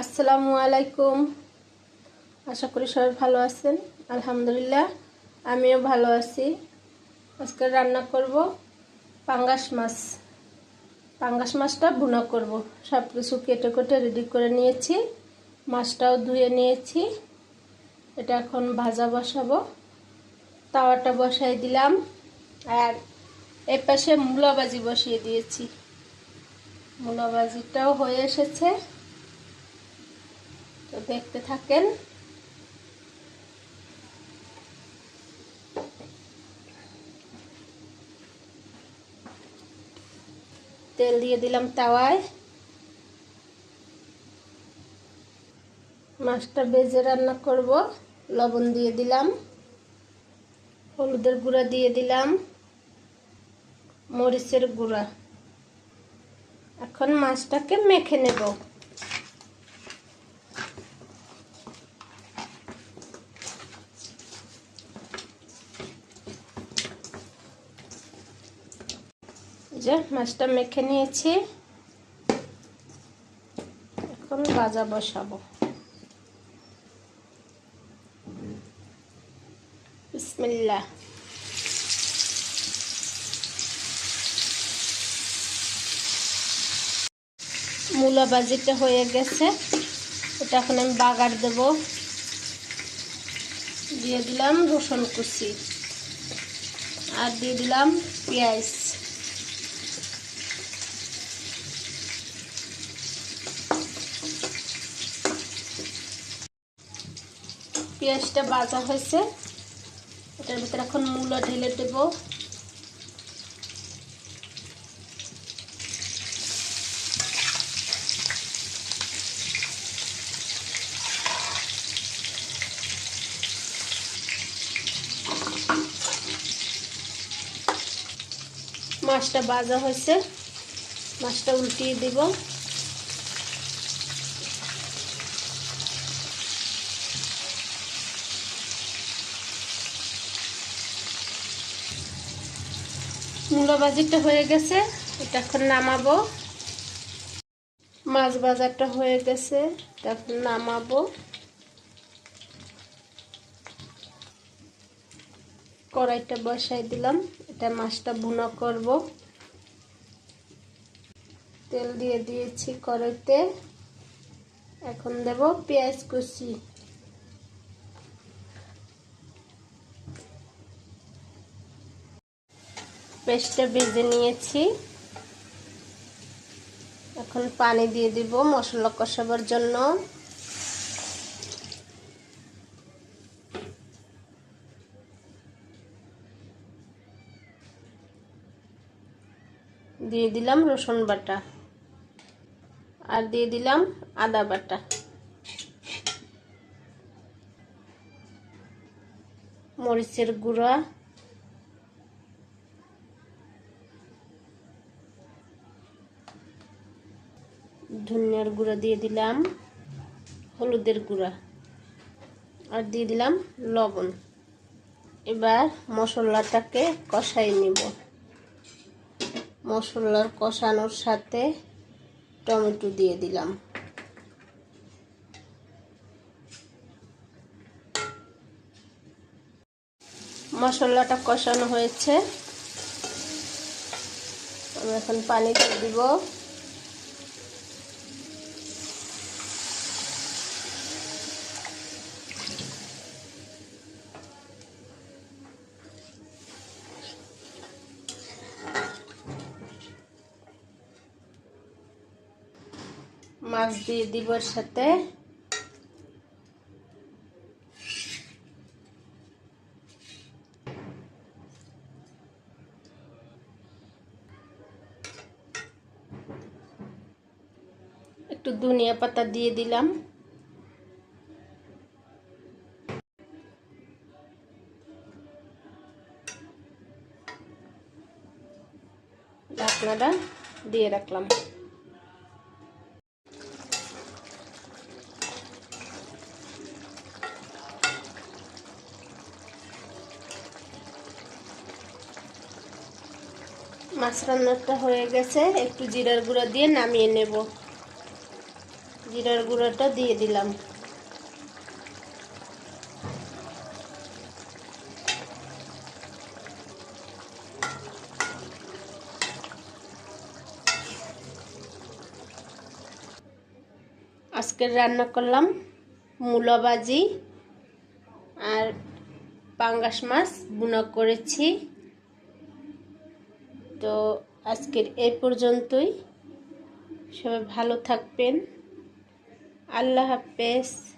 আসসালামু আলাইকুম। আশা করি সবাই ভালো আছেন। আলহামদুলিল্লাহ, আমিও ভালো আছি। আজকে রান্না করব পাঙ্গাস মাছ। পাঙ্গাস মাছটা ভুনা করব। সব কিছু কেটে কেটে রেডি করে নিয়েছি। মাছটাও ধুয়ে নিয়েছি। এটা এখন ভাজা বসাবো। তাওয়াটা বসাই দিলাম। আর এ পাশে মূলাবাজি বসিয়ে দিয়েছি। মূলাবাজিটাও হয়ে এসেছে। তো দেখতে থাকেন। তেল দিয়ে দিলাম তাওয়ায়। মাছটা বেজে রান্না করব। লবণ দিয়ে দিলাম। হলুদের গুঁড়া দিয়ে দিলাম। মরিচের গুঁড়া। এখন মাছটাকে মেখে নেব। যে মাছটা মেখে নিয়েছি। এখন ভাজা বসাবো। বিসমিল্লাহ। মূলা বাজিটা হয়ে গেছে। এটা এখন আমি বাগার দেব। দিয়ে দিলাম রসুন কুচি। আর দিয়ে দিলাম পেঁয়াজ। পেঁয়াজটা ভাজা হয়েছে। এটার ভিতরে এখন মূলো ঢেলে দেব। মাছটা বাজা হয়েছে। মাছটা উল্টিয়ে দিব। মূলো বাজিটা হয়ে গেছে, এটা এখন নামাবো। মাছ বাজারটা হয়ে গেছে এখন নামাবো। কড়াইটা বসাই দিলাম, এটা মাছটা ভুনা করব। তেল দিয়ে দিয়েছি কড়াইতে। এখন দেব পেঁয়াজ কুচি। পেস্টটা ভেজে নিয়েছি। এখন পানি দিয়ে দিব মশলা কষাবার জন্য। দিয়ে দিলাম রসুন বাটা আর দিয়ে দিলাম আদা বাটা। মরিচের গুঁড়া ধনিয়ার গুঁড়া দিয়ে দিলাম, হলুদের গুঁড়া, আর দিয়ে দিলাম লবণ। এবার মশলাটাকে কষাই নিব। মশলার কষানোর সাথে টমেটো দিয়ে দিলাম। মশলাটা কষানো হয়েছে। আমি এখন পানি দিয়ে দিব। মাছ দিয়ে দিব সাথে। একটু ধনিয়া পাতা দিয়ে দিলাম। ঢাকনাটা দিয়ে রাখলাম। মাছ রান্নাটা হয়ে গেছে। একটু জিরার গুঁড়া দিয়ে নামিয়ে নেব। জিরার গুঁড়োটা দিয়ে দিলাম। আজকের রান্না করলাম মূলা ভাজি আর পাঙ্গাস মাছ। বুনা করেছি। তো আজকের এ পর্যন্তই। সবাই ভালো থাকবেন। আল্লাহ হাফেজ।